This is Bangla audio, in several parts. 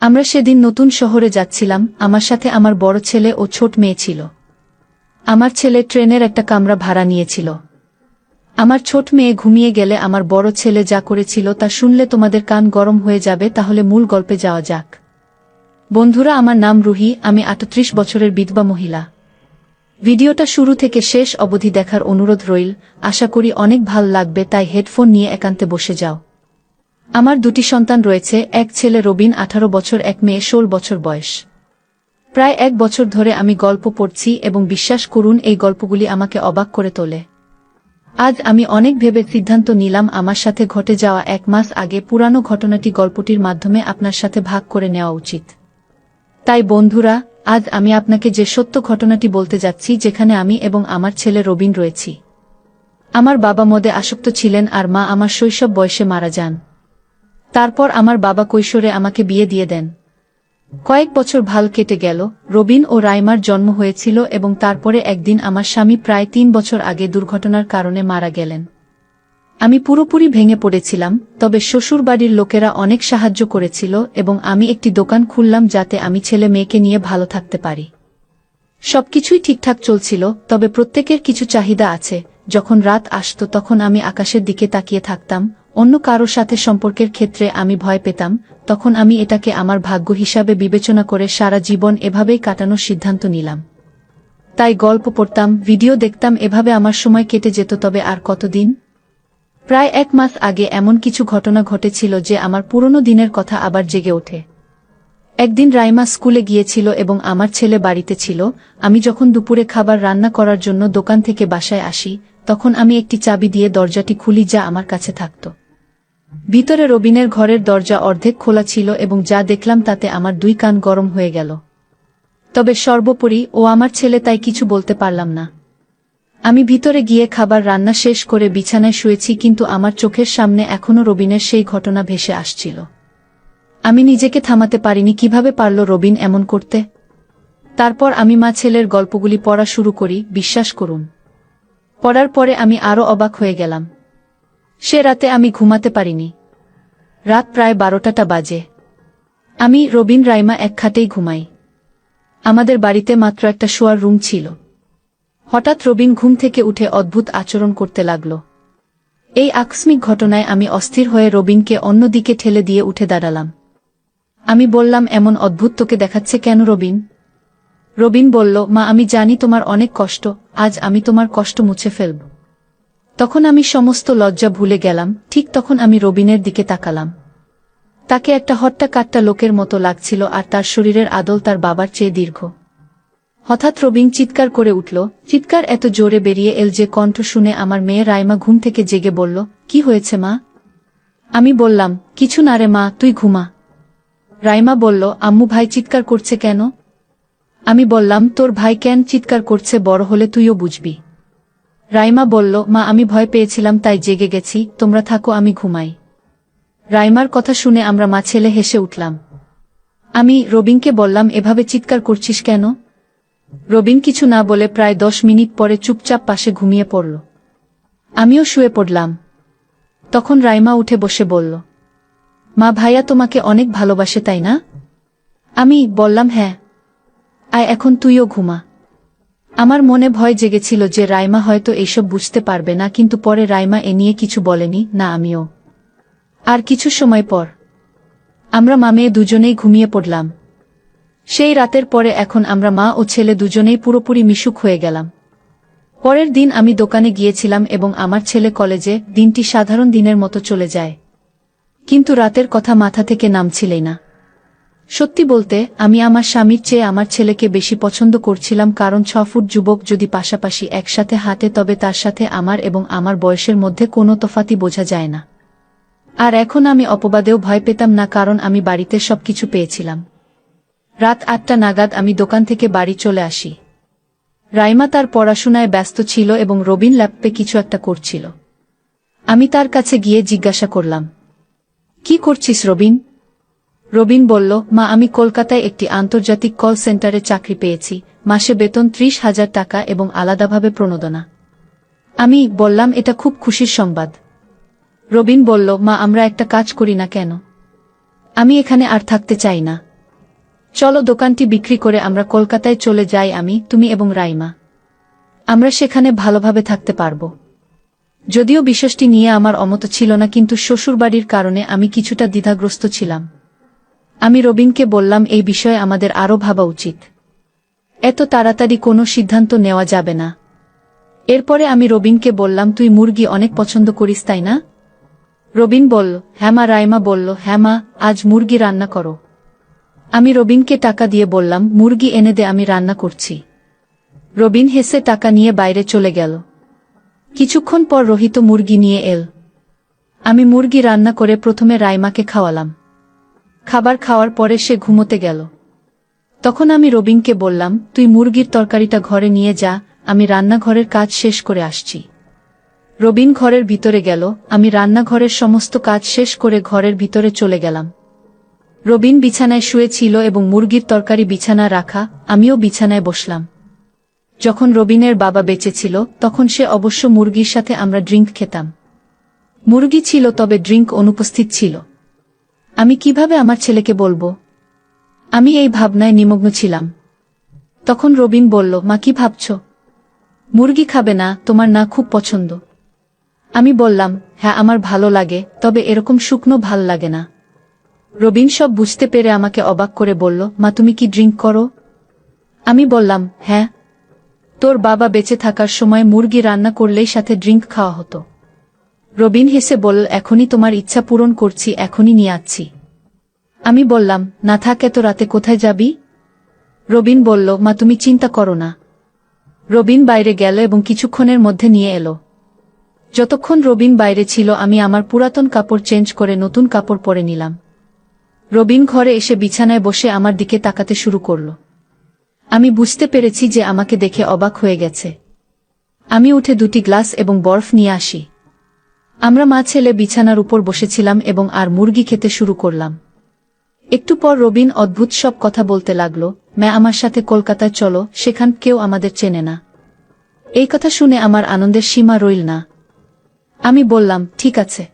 আমরা সেদিন নতুন শহরে যাচ্ছিলাম, আমার সাথে আমার বড় ছেলে ও ছোট মেয়ে ছিল। আমার ছেলে ট্রেনের একটা কামরা ভাড়া নিয়েছিল। আমার ছোট মেয়ে ঘুমিয়ে গেলে আমার বড় ছেলে যা করেছিল তা শুনলে তোমাদের কান গরম হয়ে যাবে, তাহলে মূল গল্পে যাওয়া যাক। বন্ধুরা, আমার নাম রুহি, আমি আটত্রিশ বছরের বিধবা মহিলা। ভিডিওটা শুরু থেকে শেষ অবধি দেখার অনুরোধ রইল, আশা করি অনেক ভালো লাগবে, তাই হেডফোন নিয়ে একান্তে বসে যাও। আমার দুটি সন্তান রয়েছে, এক ছেলে রবিন, আঠারো বছর, এক মেয়ে ষোল বছর বয়স। প্রায় এক বছর ধরে আমি গল্প পড়ছি এবং বিশ্বাস করুন, এই গল্পগুলি আমাকে অবাক করে তোলে। আজ আমি অনেক ভেবে সিদ্ধান্ত নিলাম, আমার সাথে ঘটে যাওয়া এক মাস আগে পুরানো ঘটনাটি গল্পটির মাধ্যমে আপনার সাথে ভাগ করে নেওয়া উচিত। তাই বন্ধুরা, আজ আমি আপনাকে যে সত্য ঘটনাটি বলতে যাচ্ছি, যেখানে আমি এবং আমার ছেলে রবিন রয়েছি। আমার বাবা মদে আসক্ত ছিলেন আর মা আমার শৈশব বয়সে মারা যান। তারপর আমার বাবা কৈশোরে আমাকে বিয়ে দিয়ে দেন। কয়েক বছর ভালো কেটে গেল, রবিন ও রাইমার জন্ম হয়েছিল এবং তারপরে একদিন আমার স্বামী প্রায় তিন বছর আগে দুর্ঘটনার কারণে মারা গেলেন। আমি পুরোপুরি ভেঙে পড়েছিলাম, তবে শ্বশুর বাড়ির লোকেরা অনেক সাহায্য করেছিল এবং আমি একটি দোকান খুললাম যাতে আমি ছেলে মেয়েকে নিয়ে ভালো থাকতে পারি। সবকিছুই ঠিকঠাক চলছিল, তবে প্রত্যেকের কিছু চাহিদা আছে। যখন রাত আসত তখন আমি আকাশের দিকে তাকিয়ে থাকতাম অন্য কারও সাথে সম্পর্কের ক্ষেত্রে আমি ভয় পেতাম, তখন আমি এটাকে আমার ভাগ্য হিসাবে বিবেচনা করে সারা জীবন এভাবেই কাটানোর সিদ্ধান্ত নিলাম। তাই গল্প পড়তাম, ভিডিও দেখতাম, এভাবে আমার সময় কেটে যেত, তবে আর কতদিন? প্রায় এক মাস আগে এমন কিছু ঘটনা ঘটেছিল যে আমার পুরনো দিনের কথা আবার জেগে ওঠে। একদিন রাইমা স্কুলে গিয়েছিল এবং আমার ছেলে বাড়িতে ছিল, আমি যখন দুপুরে খাবার রান্না করার জন্য দোকান থেকে বাসায় আসি, তখন আমি একটি চাবি দিয়ে দরজাটি খুলি যা আমার কাছে থাকত। ভিতরে রবিনের ঘরের দরজা অর্ধেক খোলা ছিল এবং যা দেখলাম তাতে আমার দুই কান গরম হয়ে গেল। তবে সর্বোপরি, ও আমার ছেলে, তাই কিছু বলতে পারলাম না। আমি ভিতরে গিয়ে খাবার রান্না শেষ করে বিছানায় শুয়েছি, কিন্তু আমার চোখের সামনে এখনও রবিনের সেই ঘটনা ভেসে আসছিল। আমি নিজেকে থামাতে পারিনি, কীভাবে পারল রবিন এমন করতে? তারপর আমি মা ছেলের গল্পগুলি পড়া শুরু করি, বিশ্বাস করুন। পড়ার পরে আমি আরও অবাক হয়ে গেলাম। সে রাতে আমি ঘুমাতে পারিনি। রাত প্রায় বারোটাটা বাজে। আমি রবিন রাইমা এক খাটেই ঘুমাই। আমাদের বাড়িতে মাত্র একটা শোয়ার রুম ছিল। হঠাৎ রবিন ঘুম থেকে উঠে অদ্ভুত আচরণ করতে লাগল। এই আকস্মিক ঘটনায় আমি অস্থির হয়ে রবিনকে অন্যদিকে ঠেলে দিয়ে উঠে দাঁড়ালাম। আমি বললাম, এমন অদ্ভুত তোকে দেখাচ্ছে কেন রবিন? রবিন বলল, মা, আমি জানি তোমার অনেক কষ্ট। আজ আমি তোমার কষ্ট মুছে ফেলব। তখন আমি সমস্ত লজ্জা ভুলে গেলাম, ঠিক তখন আমি রবিনের দিকে তাকালাম। তাকে একটা হট্টা কাট্টা লোকের মতো লাগছিল আর তার শরীরের আদল তার বাবার চেয়ে দীর্ঘ। হঠাৎ রবিন চিৎকার করে উঠল, চিৎকার এত জোরে বেরিয়ে এল যে কণ্ঠ শুনে আমার মেয়ে রাইমা ঘুম থেকে জেগে বলল, কি হয়েছে মা? আমি বললাম, কিছু না রে মা, তুই ঘুমা। রাইমা বলল, আম্মু ভাই চিৎকার করছে কেন? আমি বললাম, তোর ভাই কেন চিৎকার করছে, বড় হলে তুইও বুঝবি। রাইমা বলল, মা, আমি ভয় পেয়েছিলাম, তাই জেগে গেছি। তোমরা থাকো, আমি ঘুমাই। রাইমার কথা শুনে আমরা মা ছেলে হেসে উঠলাম। আমি রবিনকে বললাম, এভাবে চিৎকার করছিস কেন? রবিন কিছু না বলে প্রায় দশ মিনিট পরে চুপচাপ পাশে ঘুমিয়ে পড়ল। আমিও শুয়ে পড়লাম। তখন রাইমা উঠে বসে বলল, মা, ভাইয়া তোমাকে অনেক ভালোবাসে, তাই না? আমি বললাম হ্যাঁ। আয়, এখন তুইও ঘুমা। আমার মনে ভয় জেগেছিল যে রাইমা হয়তো এইসব বুঝতে পারবে না, কিন্তু পরে রাইমা এ নিয়ে কিছু বলেনি, না, আমিও। আর কিছু সময় পর। আমরা মামেয়ে দুজনেই ঘুমিয়ে পড়লাম। সেই রাতের পরে এখন আমরা মা ও ছেলে দুজনেই পুরোপুরি মিশুক হয়ে গেলাম। পরের দিন আমি দোকানে গিয়েছিলাম এবং আমার ছেলে কলেজে দিনটি সাধারণ দিনের মতো চলে যায়। কিন্তু রাতের কথা মাথা থেকে নামছিলেই না। সত্যি বলতে, আমি আমার স্বামীর চেয়ে আমার ছেলেকে বেশি পছন্দ করছিলাম কারণ ছ ফুট যুবক যদি পাশাপাশি একসাথে হাতে তবে তার সাথে আমার এবং আমার বয়সের মধ্যে কোনো তফাতি বোঝা যায় না। আর এখন আমি অপবাদেও ভয় পেতাম না কারণ আমি বাড়িতে সবকিছু পেয়েছিলাম। রাত আটটা নাগাদ আমি দোকান থেকে বাড়ি চলে আসি। রাইমা তার পড়াশোনায় ব্যস্ত ছিল এবং রবিন ল্যাপে কিছু একটা করছিল। আমি তার কাছে গিয়ে জিজ্ঞাসা করলাম, কি করছিস রবিন? রবিন বলল, মা, আমি কলকাতায় একটি আন্তর্জাতিক কল সেন্টারে চাকরি পেয়েছি। মাসে বেতন ত্রিশ হাজার টাকা এবং আলাদাভাবে প্রণোদনা। আমি বললাম, এটা খুব খুশির সংবাদ। রবিন বলল, মা, আমরা একটা কাজ করি না কেন? আমি এখানে আর থাকতে চাই না। চলো দোকানটি বিক্রি করে আমরা কলকাতায় চলে যাই আমি, তুমি এবং রাইমা। আমরা সেখানে ভালোভাবে থাকতে পারব। যদিও বিষয়টি নিয়ে আমার অমত ছিল না, কিন্তু শ্বশুরবাড়ির কারণে আমি কিছুটা দ্বিধাগ্রস্ত ছিলাম। আমি রবিনকে বললাম, এই বিষয়ে আমাদের আরও ভাবা উচিত। এত তাড়াতাড়ি কোনো সিদ্ধান্ত নেওয়া যাবে না। এরপরে আমি রবিনকে বললাম, তুই মুরগি অনেক পছন্দ করিস, তাই না? রবিন বলল হ্যামা রাইমা বলল হ্যামা আজ মুরগি রান্না করো। আমি রবিনকে টাকা দিয়ে বললাম, মুরগি এনে দে, আমি রান্না করছি। রবিন হেসে টাকা নিয়ে বাইরে চলে গেল। কিছুক্ষণ পর রোহিত মুরগি নিয়ে এল। আমি মুরগি রান্না করে প্রথমে রাইমাকে খাওয়ালাম। খাবার খাওয়ার পরে সে ঘুমোতে গেল। তখন আমি রবিনকে বললাম, তুই মুরগির তরকারিটা ঘরে নিয়ে যা, আমি রান্নাঘরের কাজ শেষ করে আসছি। রবিন ঘরের ভিতরে গেল, আমি রান্নাঘরের সমস্ত কাজ শেষ করে ঘরের ভিতরে চলে গেলাম। রবিন বিছানায় শুয়েছিল এবং মুরগির তরকারি বিছানা রাখা, আমিও বিছানায় বসলাম। যখন রবিনের বাবা বেঁচে ছিল, তখন সে অবশ্য মুরগির সাথে আমরা ড্রিঙ্ক খেতাম। মুরগি ছিল, তবে ড্রিঙ্ক অনুপস্থিত ছিল। আমি কীভাবে আমার ছেলেকে বলব? আমি এই ভাবনায় নিমগ্ন ছিলাম। তখন রবিন বলল, মা, কি ভাবছ? মুরগি খাবে না, তোমার না খুব পছন্দ। আমি বললাম হ্যাঁ আমার ভালো লাগে, তবে এরকম শুকনো ভালো লাগে না। রবিন সব বুঝতে পেরে আমাকে অবাক করে বলল, মা, তুমি কি ড্রিঙ্ক করো? আমি বললাম হ্যাঁ। তোর বাবা বেঁচে থাকার সময় মুরগি রান্না করলেই সাথে ড্রিঙ্ক খাওয়া হতো। রবিন হেসে বলল, এখনই তোমার ইচ্ছা পূরণ করছি, এখনই নিয়ে আসছি। আমি বললাম, না থাক, এত রাতে কোথায় যাবি? রবিন বলল, মা, তুমি চিন্তা করো না। রবিন বাইরে গেল এবং কিছুক্ষণের মধ্যে নিয়ে এলো। যতক্ষণ রবিন বাইরে ছিল, আমি আমার পুরাতন কাপড় চেঞ্জ করে নতুন কাপড় পরে নিলাম। রবিন ঘরে এসে বিছানায় বসে আমার দিকে তাকাতে শুরু করল। আমি বুঝতে পেরেছি যে আমাকে দেখে অবাক হয়ে গেছে। আমি উঠে দুটি গ্লাস এবং বরফ নিয়ে আসি। আমরা মা ছেলে বিছানার উপর বসেছিলাম এবং আর মুরগি খেতে শুরু করলাম। একটু পর রবিন অদ্ভুত সব কথা বলতে লাগল ম্যা আমার সাথে কলকাতায় চলো, সেখান কেউ আমাদের চেনে না। এই কথা শুনে আমার আনন্দের সীমা রইল না। আমি বললাম, ঠিক আছে।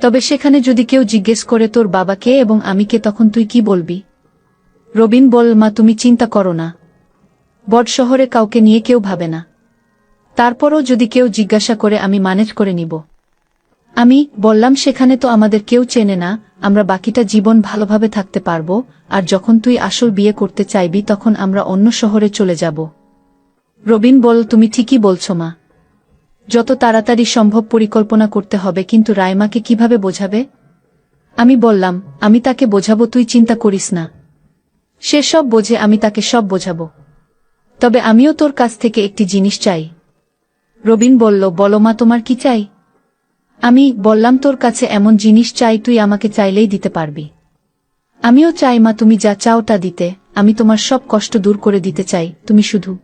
তবে সেখানে যদি কেউ জিজ্ঞেস করে তোর বাবাকে এবং আমি কে, তখন তুই কি বলবি? রবিন বল, মা, তুমি চিন্তা করো না। বড শহরে কাউকে নিয়ে কেউ ভাবে না। তারপরও যদি কেউ জিজ্ঞাসা করে, আমি ম্যানেজ করে নিব। আমি বললাম, সেখানে তো আমাদের কেউ চেনে না, আমরা বাকিটা জীবন ভালোভাবে থাকতে পারব, আর যখন তুই আসল বিয়ে করতে চাইবি, তখন আমরা অন্য শহরে চলে যাব। রবিন বল, তুমি ঠিকই বলছো, মা। যত তাড়াতাড়ি সম্ভব পরিকল্পনা করতে হবে, কিন্তু রায়মাকে কীভাবে বোঝাবে? আমি বললাম, আমি তাকে বোঝাবো, তুই চিন্তা করিস না। সে সব বোঝে, আমি তাকে সব বোঝাবো। তবে আমিও তোর কাছ থেকে একটি জিনিস চাই। রবিন বলল, বলো, মা, তোমার কি চাই? আমি বললাম, তোর কাছে এমন জিনিস চাই, তুই আমাকে চাইলেই দিতে পারবি। আমিও চাই, মা, তুমি যা চাও তা দিতে। আমি তোমার সব কষ্ট দূর করে দিতে চাই, তুমি শুধু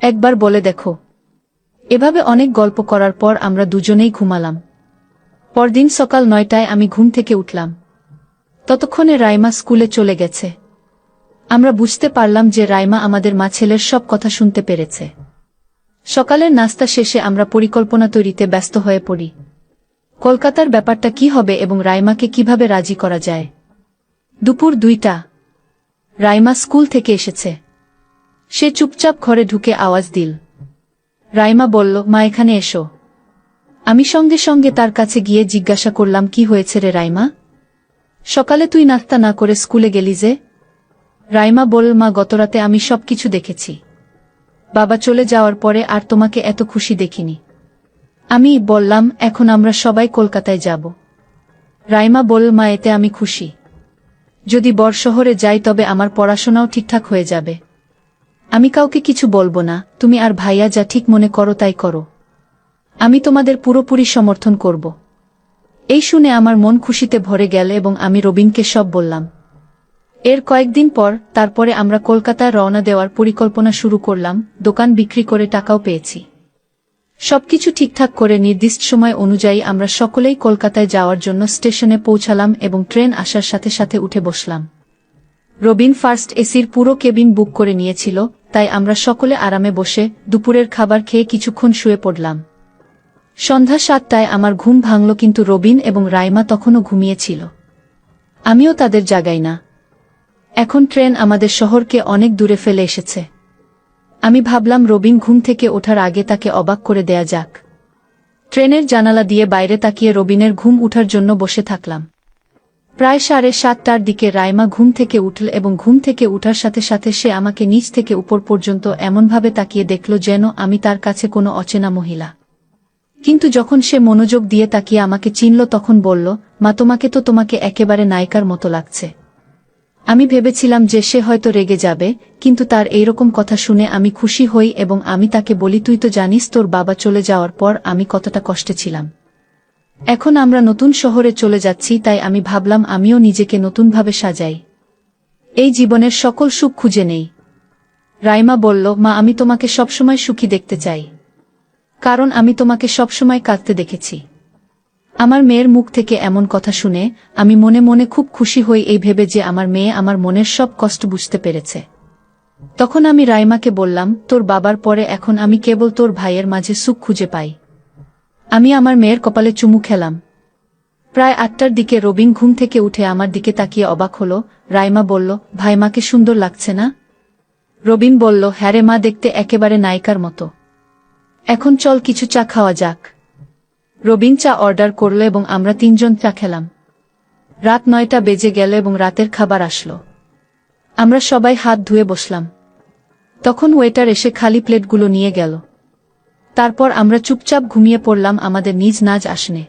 একবার বলে দেখো। এভাবে অনেক গল্প করার পর আমরা দুজনেই ঘুমালাম। পরদিন সকাল নয়টায় আমি ঘুম থেকে উঠলাম। ততক্ষণে রাইমা স্কুলে চলে গেছে। আমরা বুঝতে পারলাম যে রাইমা আমাদের মা ছেলের সব কথা শুনতে পেরেছে। সকালের নাস্তা শেষে আমরা পরিকল্পনা তৈরিতে ব্যস্ত হয়ে পড়ি। কলকাতার ব্যাপারটা কি হবে এবং রাইমাকে কীভাবে রাজি করা যায়? দুপুর দুইটা। রাইমা স্কুল থেকে এসেছে। সে চুপচাপ ঘরে ঢুকে আওয়াজ দিল। রাইমা বলল, মা, এখানে এসো। আমি সঙ্গে সঙ্গে তার কাছে গিয়ে জিজ্ঞাসা করলাম, কি হয়েছে রে রাইমা? সকালে তুই নাস্তা না করে স্কুলে গেলি যে? রাইমা বলল, মা গতরাতে আমি সবকিছু দেখেছি। বাবা চলে যাওয়ার পরে আর তোমাকে এত খুশি দেখিনি। আমি বললাম, এখন আমরা সবাই কলকাতায় যাব। রাইমা বল মা, এতে আমি খুশি। যদি বর শহরে যাই, তবে আমার পড়াশোনাও ঠিকঠাক হয়ে যাবে। আমি কাউকে কিছু বলব না। তুমি আর ভাইয়া যা ঠিক মনে করো, তাই করো। আমি তোমাদের পুরোপুরি সমর্থন করব। এই শুনে আমার মন খুশিতে ভরে গেল এবং আমি রবিনকে সব বললাম। এর কয়েকদিন পর, তারপরে আমরা কলকাতায় রওনা দেওয়ার পরিকল্পনা শুরু করলাম। দোকান বিক্রি করে টাকাও পেয়েছি। সবকিছু ঠিকঠাক করে নির্দিষ্ট সময় অনুযায়ী আমরা সকলেই কলকাতায় যাওয়ার জন্য স্টেশনে পৌঁছালাম এবং ট্রেন আসার সাথে সাথে উঠে বসলাম। রবিন ফার্স্ট এসির পুরো কেবিন বুক করে নিয়েছিল, তাই আমরা সকলে আরামে বসে দুপুরের খাবার খেয়ে কিছুক্ষণ শুয়ে পড়লাম। সন্ধ্যা সাতটায় আমার ঘুম ভাঙল কিন্তু রবিন এবং রাইমা তখনও ঘুমিয়েছিল। আমিও তাদের জাগাই না। এখন ট্রেন আমাদের শহরকে অনেক দূরে ফেলে এসেছে। আমি ভাবলাম রবিন ঘুম থেকে ওঠার আগে তাকে অবাক করে দেয়া যাক। ট্রেনের জানালা দিয়ে বাইরে তাকিয়ে রবিনের ঘুম উঠার জন্য বসে থাকলাম। প্রায় সাড়ে সাতটার দিকে রাইমা ঘুম থেকে উঠল এবং ঘুম থেকে উঠার সাথে সাথে সে আমাকে নিচ থেকে উপর পর্যন্ত এমনভাবে তাকিয়ে দেখল যেন আমি তার কাছে কোনো অচেনা মহিলা। কিন্তু যখন সে মনোযোগ দিয়ে তাকিয়ে আমাকে চিনল তখন বলল, মা, তোমাকে তো তোমাকে একেবারে নায়িকার মতো লাগছে। আমি ভেবেছিলাম যে সে হয়তো রেগে যাবে, কিন্তু তার এইরকম কথা শুনে আমি খুশি হই এবং আমি তাকে বলি, তুই তো জানিস তোর বাবা চলে যাওয়ার পর আমি কতটা কষ্টে ছিলাম। এখন আমরা নতুন শহরে চলে যাচ্ছি, তাই আমি ভাবলাম আমিও নিজেকে নতুনভাবে সাজাই। এই জীবনের সকল সুখ খুঁজে নেই। রাইমা বলল, মা, আমি তোমাকে সবসময় সুখী দেখতে চাই। কারণ আমি তোমাকে সবসময় কাঁদতে দেখেছি। আমার মেয়ের মুখ থেকে এমন কথা শুনে আমি মনে মনে খুব খুশি হই এই ভেবে যে আমার মেয়ে আমার মনের সব কষ্ট বুঝতে পেরেছে। তখন আমি রাইমাকে বললাম, তোর বাবার পরে এখন আমি কেবল তোর ভাইয়ের মাঝে সুখ খুঁজে পাই। আমি আমার মেয়ের কপালে চুমু খেলাম। প্রায় আটটার দিকে রবিন ঘুম থেকে উঠে আমার দিকে তাকিয়ে অবাক হল। রাইমা বলল, ভাই, মাকে সুন্দর লাগছে না? রবিন বলল হ্যারে মা, দেখতে একেবারে নায়িকার মতো। এখন চল কিছু চা খাওয়া যাক। রবিন চা অর্ডার করল এবং আমরা তিনজন চা খেলাম। রাত নয়টা বেজে গেল এবং রাতের খাবার আসলো। আমরা সবাই হাত ধুয়ে বসলাম। তখন ওয়েটার এসে খালি প্লেটগুলো নিয়ে গেল। তারপর আমরা চুপচাপ ঘুমিয়ে পড়লাম, আমাদের নিজ নাজ আসনে।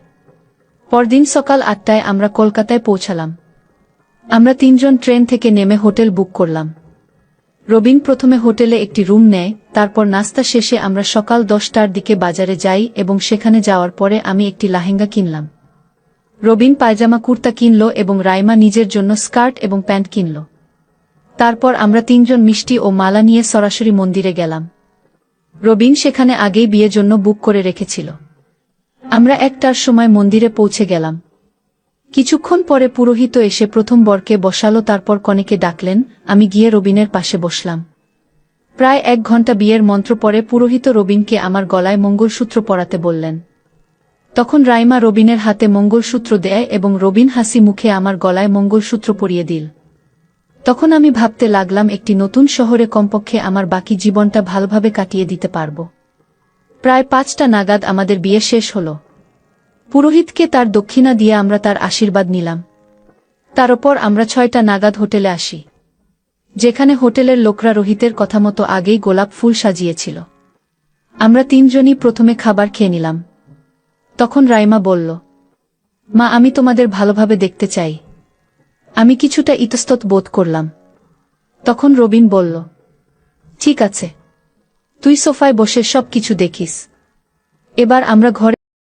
পরদিন সকাল আটটায় আমরা কলকাতায় পৌঁছালাম। আমরা তিনজন ট্রেন থেকে নেমে হোটেল বুক করলাম। রবিন প্রথমে হোটেলে একটি রুম নেয়, তারপর নাস্তা শেষে আমরা সকাল দশটার দিকে বাজারে যাই এবং সেখানে যাওয়ার পরে আমি একটি লাহেঙ্গা কিনলাম। রবিন পায়জামা কুর্তা কিনল এবং রাইমা নিজের জন্য স্কার্ট এবং প্যান্ট কিনল। তারপর আমরা তিনজন মিষ্টি ও মালা নিয়ে সরাসরি মন্দিরে গেলাম। রবিন সেখানে আগেই বিয়ের জন্য বুক করে রেখেছিল। আমরা একটার সময় মন্দিরে পৌঁছে গেলাম। কিছুক্ষণ পরে পুরোহিত এসে প্রথম বরকে বসালো, তারপর কনেকে ডাকলেন, আমি গিয়ে রবিনের পাশে বসলাম। প্রায় এক ঘণ্টা বিয়ের মন্ত্র পরে পুরোহিত রবিনকে আমার গলায় মঙ্গলসূত্র পরাতে বললেন। তখন রাইমা রবিনের হাতে মঙ্গলসূত্র দেয় এবং রবিন হাসি মুখে আমার গলায় মঙ্গলসূত্র পরিয়ে দিল। তখন আমি ভাবতে লাগলাম, একটি নতুন শহরে কমপক্ষে আমার বাকি জীবনটা ভালোভাবে কাটিয়ে দিতে পারব। প্রায় পাঁচটা নাগাদ আমাদের বিয়ে শেষ হল। পুরোহিতকে তার দক্ষিণা দিয়ে আমরা তার আশীর্বাদ নিলাম। তার ওপর আমরা ছয়টা নাগাদ হোটেলে আসি, যেখানে হোটেলের লোকরা রোহিতের কথা মতো আগেই গোলাপ ফুল সাজিয়েছিল। আমরা তিনজনই প্রথমে খাবার খেয়ে নিলাম। তখন রাইমা বলল, মা, আমি তোমাদের ভালোভাবে দেখতে চাই। আমি কিছুটা ইতস্তত বোধ করলাম। তখন রবিন বলল, ঠিক আছে। তুই সোফায় বসে সব কিছু দেখিস। এবার আমরা ঘরে